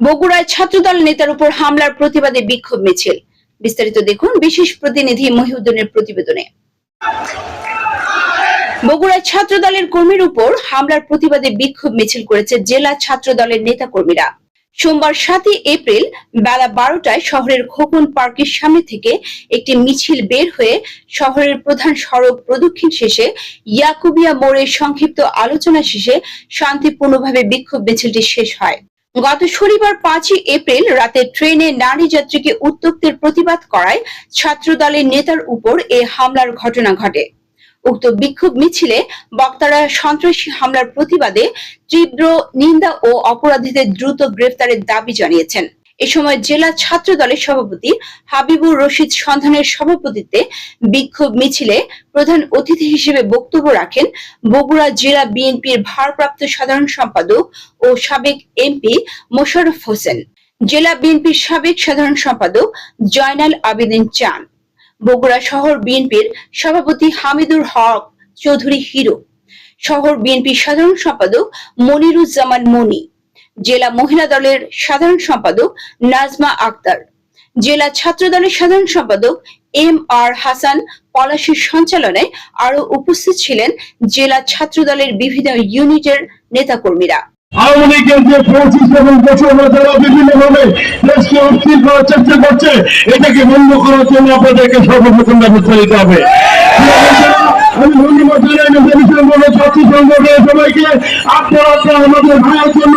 বগুড়ায় ছাত্রদল নেতার উপর হামলার প্রতিবাদে বিক্ষোভ মিছিল। বিস্তারিত দেখুন বিশেষ প্রতিনিধি মহিউদ্দিনের প্রতিবেদনে। বগুড়ায় ছাত্রদলের কর্মীর উপর হামলার প্রতিবাদে বিক্ষোভ মিছিল করেছে জেলা ছাত্র দলের নেতা কর্মীরা সোমবার সাতই এপ্রিল বেলা বারোটায় শহরের খোকন পার্কের সামনে থেকে একটি মিছিল বের হয়ে শহরের প্রধান সড়ক প্রদক্ষিণ শেষে ইয়াকুবিয়া মোড়ে সংক্ষিপ্ত আলোচনা শেষে শান্তিপূর্ণভাবে বিক্ষোভ মিছিলটি শেষ হয়। গত শনিবার পাঁচই এপ্রিল রাতে ট্রেনে নারী যাত্রীকে উত্তক্তের প্রতিবাদ করায় ছাত্রদলের নেতার উপর এ হামলার ঘটনা ঘটে। উক্ত বিক্ষোভ মিছিলে বক্তারা সন্ত্রাসী হামলার প্রতিবাদে তীব্র নিন্দা ও অপরাধীদের দ্রুত গ্রেফতারের দাবি জানিয়েছেন। এ সময় জেলা ছাত্র দলের সভাপতি হাবিবুর রশিদ সন্ধানের সভাপতিত্বে বিক্ষোভ মিছিলে প্রধান অতিথি হিসেবে বক্তব্য রাখেন বগুড়া জেলা বিএনপির ভারপ্রাপ্ত সাধারণ সম্পাদক ও সাবেক এমপি মোশারফ হোসেন। জেলা বিএনপির সাবেক সাধারণ সম্পাদক জয়নাল আবেদিন চান। বগুড়া শহর বিএনপির সভাপতি হামিদুর হক চৌধুরী হিরো। শহর বিএনপির সাধারণ সম্পাদক মনিরুজ্জামান মনি জেলা মহিলা দলের সাধারণ সম্পাদক নাজমা আক্তার, জেলা ছাত্র দলের সাধারণ সম্পাদক এম আর হাসান পলাশির সঞ্চালনায় আরও উপস্থিত ছিলেন জেলা ছাত্র দলের বিভিন্ন ইউনিটের নেতাকর্মীরা। আওয়ামী যে বিভিন্ন আপনারা আমাদের ভাইয়ের জন্য